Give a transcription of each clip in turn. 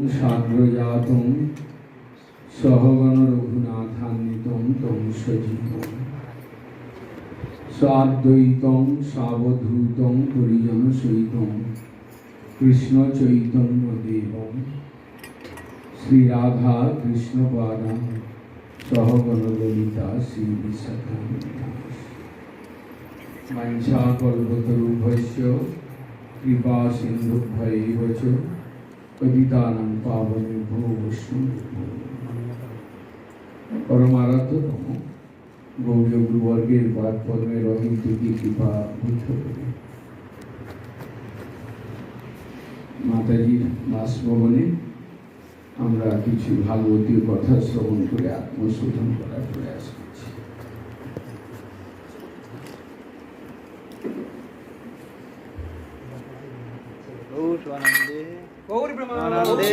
সাগ্রজাতং সহগণ রঘুনাথান্বিতং তং সজীবং সাদ্বৈতং সাবধূতং পরিজন সহিতং কৃষ্ণ চৈতন্য দেবং শ্রীরাধা কৃষ্ণপাদা সহগণ ললিতা শ্রী বিশাখা মঞ্চা কল্পতরুভ্যস্য কৃপা সিন্ধুভ্যৈব পতিতানাং পাবনেভ্যো বৈষ্ণবেভ্যো পরমারাধ্যতম গৌরী গুরুবর্গের বাদ পদ্মে রহিত তুকি কৃপা বুদ্ধ করে মাতাজির বাসভবনে আমরা কিছু ভাগবতীয় কথা শ্রবণ করে আত্মশোধন করার প্রয়াস করছি গৌর আনন্দে গৌরী আনন্দে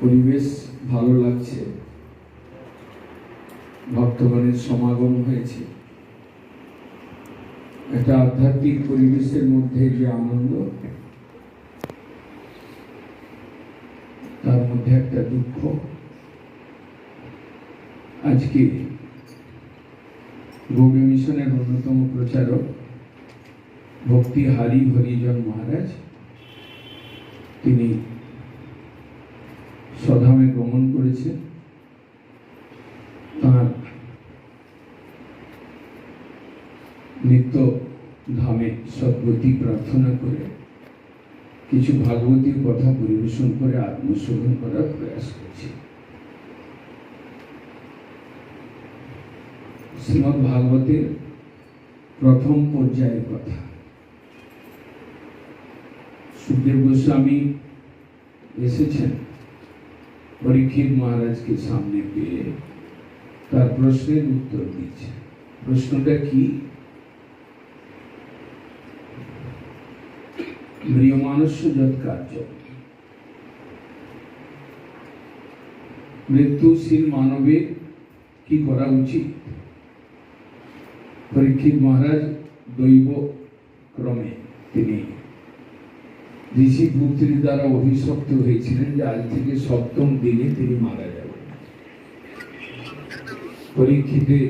পরিবেশ ভালো লাগছে ভক্তগণের সমাগম হয়েছে। একটা আধ্যাত্মিক পরিবেশের মধ্যে যে আনন্দ, তার মধ্যে একটা দুঃখ। আজকে গৌরী মিশনের অন্যতম প্রচারক ভক্তি হারি হরিজন মহারাজ, তিনি স্বধামে গমন করেছে তার নিত্য ধামে সদ্গতি প্রার্থনা করে, কিছু ভাগবতীর কথা পরিবেশন করে আত্মশোধন করার প্রয়াস করছে। শ্রীমৎ ভাগবতের প্রথম পর্যায়ের কথা। সুখদেব গোস্বামী এসেছেন পরীক্ষিত মহারাজকে সামনে পেয়ে, তার প্রশ্নের উত্তর দিচ্ছে প্রশ্নটা কি? মৃয়মানস্য যৎ কার্য। মৃত্যুশীল মানবের কি করা উচিত? পরীক্ষিত মহারাজ দৈব ক্রমে তিনি ঋষি পুত্রীর দ্বারা অভিশপ্ত হয়েছিলেন যে আজ থেকে সপ্তম দিনে তিনি মারা যাবেন। পরীক্ষিতের